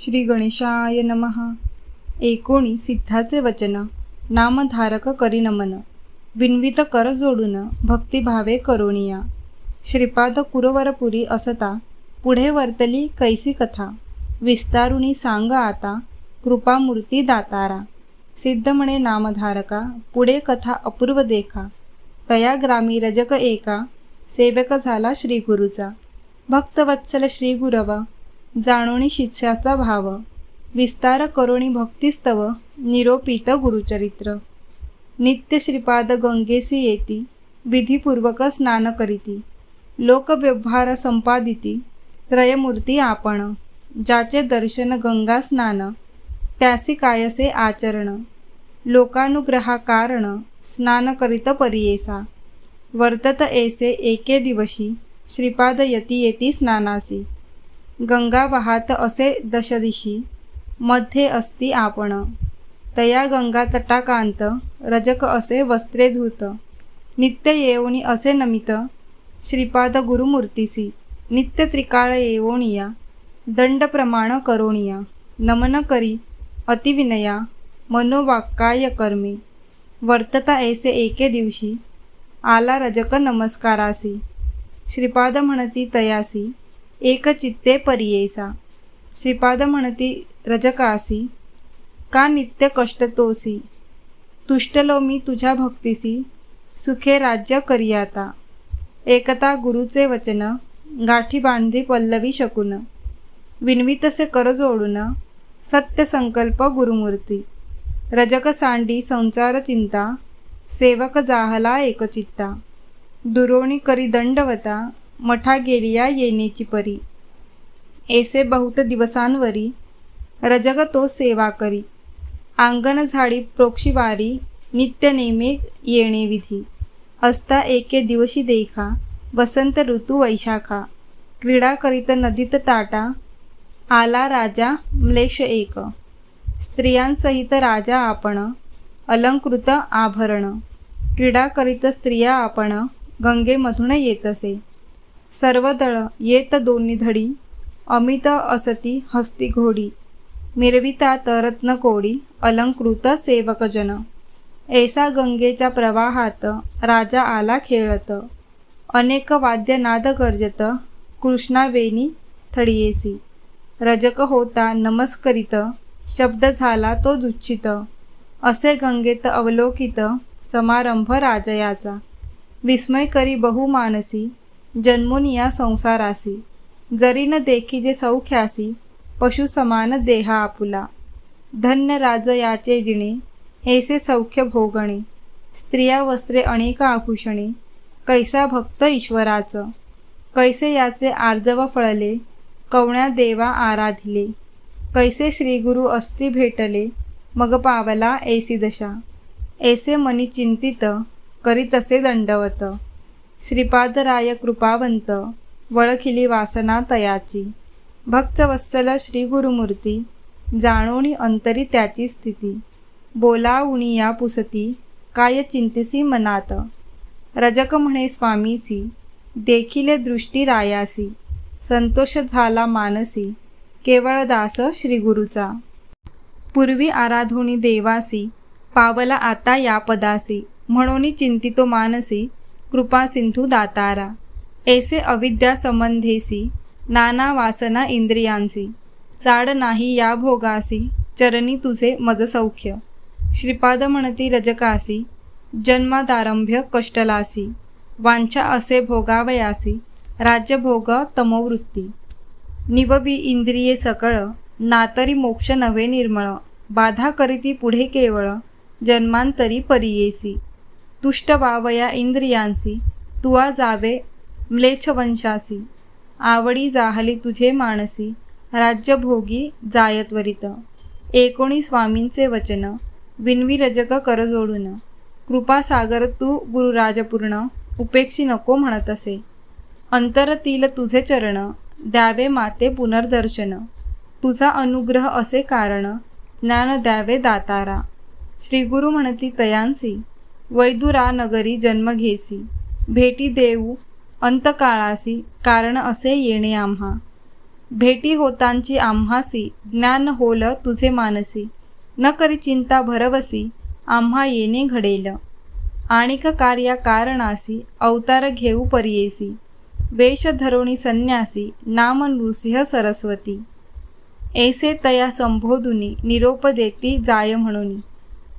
श्री गणेशाय नमः. एकोणी सिद्धाचे वचन. नामधारक करी नमन. विन्वित कर जोडून भक्तिभावे करोणिया. श्रीपाद कुरवरपुरी असता. पुढे वर्तली कैसी कथा. विस्तारुणी सांग आता. कृपामूर्ती दातारा. सिद्ध म्हणे नामधारका. पुढे कथा अपूर्व देखा. तया ग्रामी रजक एका. सेवक झाला श्रीगुरूचा. भक्तवत्सल श्रीगुरवा. जाणोनी शिष्याचा भाव विस्तार करोणी भक्तिस्तव निरोपित गुरुचरित्र. नित्य श्रीपाद गंगेसी येती विधीपूर्वक स्नान करीती लोकव्यवहार संपादिती त्रयमूर्ती आपण ज्याचे दर्शन गंगा स्नान त्यासी कायसे आचरण लोकानुग्रहा कारण स्नान करीत परियेसा. वर्तत एसे एके दिवशी श्रीपाद यती येती स्नानासी. गंगा वाहात असे दशदिशी मध्ये असती आपण. तया गंगा तटाकांत रजक असे वस्त्रे धूत. नित्य येवणी असे नमित श्रीपाद गुरुमूर्तीसी. नित्य त्रिकाळ येवोनिया दंड प्रमाण करोणिया. नमन करी अतिविनया मनोवाक्काय कर्मे. वर्तता ऐसे एके दिवशी आला रजक नमस्कारासी. श्रीपाद म्हणती तयासी. एक चित्ते परियेसा। श्रीपाद म्हणती रजकासी का नित्य कष्टतोसी तुष्टलो मी तुझ्या भक्तीसी सुखे राज्य करियाता। एकता गुरुचे वचन गाठी बांधली पल्लवी शकून। विनवितसे कर जोडून सत्य संकल्प गुरुमूर्ती। रजक सांडी संसार चिंता सेवक जाहला एकचित्ता। दुरोणी करी दंडवता मठा गेलिया येणेची परी. ऐसे बहुत दिवसांवरी रजग तो सेवा करी. अंगण झाडी प्रोक्षिवारी नित्यनेमे येणे विधी. असता एके दिवशी देखा वसंत ऋतू वैशाखा. क्रीडा करीत नदीत ताटा आला राजा म्लेश एक. स्त्रियांसहित राजा आपण अलंकृत आभरण. क्रीडा करीत स्त्रिया आपण गंगेमधून येतसे. सर्वदळ येत दोन्ही धडी. अमित असती हस्ती घोडी. मिरवितात रत्नकोडी अलंकृत सेवकजन ऐसा गंगेच्या प्रवाहात राजा आला खेळत. अनेक वाद्य नाद गर्जत. कृष्णावेणी थडियेसी. रजक होता नमस्करित. शब्द झाला तो दुच्छित. असे गंगेत अवलोकित समारंभ राजयाचा. विस्मय करी बहुमानसी. जन्मून या संसारासी. जरी न देखी जे सौख्यासी पशु समान देहा आपुला. धन्य राज याचे जिणे ऐसे सौख्य भोगणे. स्त्रिया वस्त्रे अनेक आभूषणे कैसा भक्त ईश्वराचं. कैसे याचे आर्जव फळले. कवण्या देवा आराधिले. कैसे श्रीगुरु अस्ति भेटले. मग पावला ऐसी दशा. ऐसे मनी चिंतित करीतसे दंडवत. श्रीपादराय कृपावंत वळखिली वासना तयाची. भक्तवत्सल श्री गुरुमूर्ती जाणोणी अंतरी त्याची स्थिती. बोलावणी या पुसती काय चिंतिसी मनात. रजक म्हणे स्वामीसी देखिले दृष्टी रायासी. संतोष झाला मानसी केवळ दास श्रीगुरूचा. पूर्वी आराधुनी देवासी पावला आता या पदासी. म्हणून चिंतितो मानसी कृपा सिंधू दातारा. ऐसे अविद्या संबंधेसी नाना वासना इंद्रियांसी. चाड नाही या भोगासी चरणी तुझे मजसौख्य श्रीपाद म्हणती रजकासी जन्मादारंभ्य कष्टलासी. वांछा असे भोगावयासी राज्यभोग तमोवृत्ती. निवबी इंद्रिये सकळ नातरी मोक्ष नव्हे निर्मळ. बाधा करीती पुढे केवळ जन्मांतरी परियेसी. तुष्ट वावया इंद्रियांसी तुवा जावे म्लेच्छवंशासी आवडी जाहली तुझे मानसी राज्यभोगी जायत्वरित एकोणी स्वामींचे वचन विनवी रजक कर जोडून. कृपासागर तू गुरुराजपूर्ण उपेक्षी नको म्हणत असे. अंतरतील तुझे चरण द्यावे माते पुनर्दर्शन. तुझा अनुग्रह असे कारण ज्ञान द्यावे दातारा. श्रीगुरु म्हणती तयांसी वैदुरा नगरी जन्म घेसी. भेटी देऊ अंतकाळासी कारण असे येणे आम्हा. भेटी होतांची आम्हासी ज्ञान होल तुझे मानसी. न करी चिंता भरवसी आम्हा येणे घडेल. आणिक कार्या कारणासी अवतार घेऊ परियेसी. वेश धरोणी संन्यासी नाम नृसिंह सरस्वती. ऐसे तया संबोधुनी निरोप देती जाय म्हणूनी.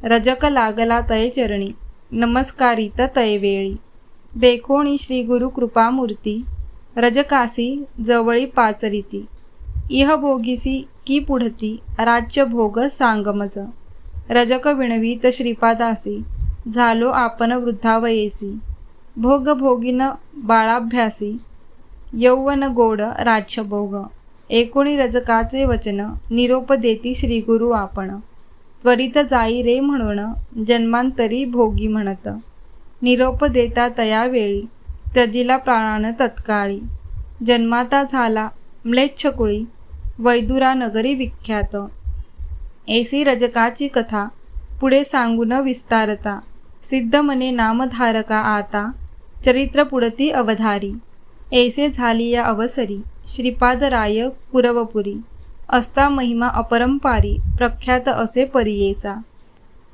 रजक लागला तय चरणी. नमस्कारित तैवेळी. देखोणी श्री गुरु कृपामूर्ती रजकासी जवळी पाचरिती. इह भोगीसी की पुढती राज्य भोग सांगमज. रजक विणवीत श्रीपादासी झालो आपण वृद्धावयेसी. भोग भोगिन बाळाभ्यासी यौवन गोड राज्यभोग. एकोणी रजकाचे वचन निरोप देती श्रीगुरु आपण. त्वरित जाई रे म्हणून जन्मांतरी भोगी म्हणत. निरोप देता तया वेळी तजिला प्राणान तत्काळी. जन्माता झाला म्लेच्छकुळी वैदुरा नगरी विख्यात. एसी रजकाची कथा पुढे सांगून विस्तारता. सिद्ध मने नामधारका आता चरित्र पुढती अवधारी. ऐसे झाली या अवसरी श्रीपादराय कुरवपुरी असता महिमा अपरंपारी प्रख्यात असे परियेचा.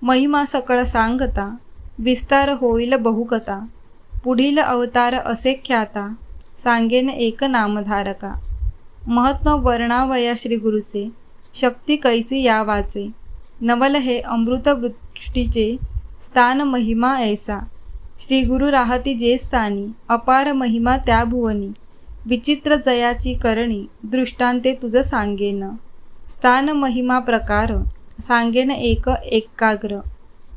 महिमा सकळ सांगता विस्तार होईल बहुकथा पुढील अवतार असे ख्याता सांगेन एक नामधारका. महात्मा वर्णावया श्री गुरुचे शक्ती कैसी या वाचे नवल हे अमृतवृष्टीचे स्थान महिमा ऐसा. श्री गुरु राहती जे स्थानी अपार महिमा त्या भुवनी. विचित्र जयाची करणी दृष्टांते तुझ सांगेन. स्थान महिमा प्रकार सांगेन एक एकाग्र.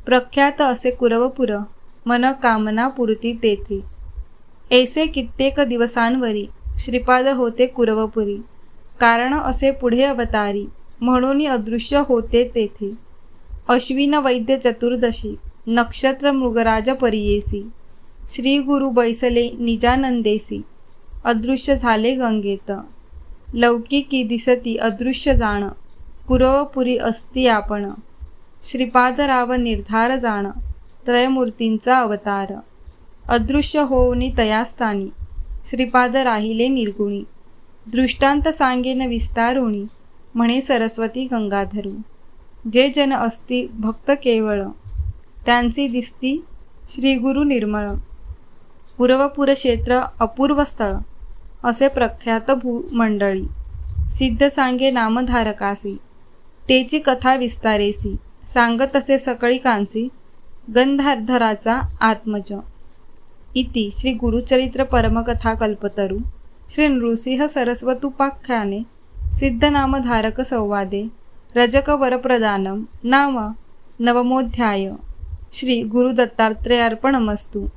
प्रख्यात असे कुरवपुर मन कामना पुरती तेथे. ऐसे कित्येक दिवसांवरी श्रीपाद होते कुरवपुरी. कारण असे पुढे अवतारी म्हणून अदृश्य होते तेथे. अश्विन वैद्य चतुर्दशी नक्षत्र मृगराज परियेसी. श्री गुरु बैसले निजानंदेसी. अदृश्य झाले गंगेत. लौकिकी दिसती अदृश्य जाण. पुरवपुरी असती आपण. श्रीपादराव निर्धार जाण. त्रयमूर्तींचा अवतार. अदृश्य होऊनी तयास्थानी. श्रीपाद राहिले निर्गुणी. दृष्टांत सांगेन विस्तारुणी. म्हणे सरस्वती गंगाधरू. जे जन असती भक्त केवळ. त्यांची दिसती श्रीगुरु निर्मळ. पूर्वपुर क्षेत्र अपूर्व स्थळ. असे प्रख्यात भूमंडळी सिद्ध सांगे नामधारकासी. तेची कथा विस्तारेसी. सांगत असे सकळी कांसी गंधाधराचा आत्मज. इति श्री गुरुचरित्र परमकथा कल्पतरू. श्री नृसिंह सरस्वतुपाख्याने सिद्धनामधारक संवादे. रजकवरप्रदान नाम नवमोध्याय. श्री गुरुदत्तात्रेयार्पणमस्तु.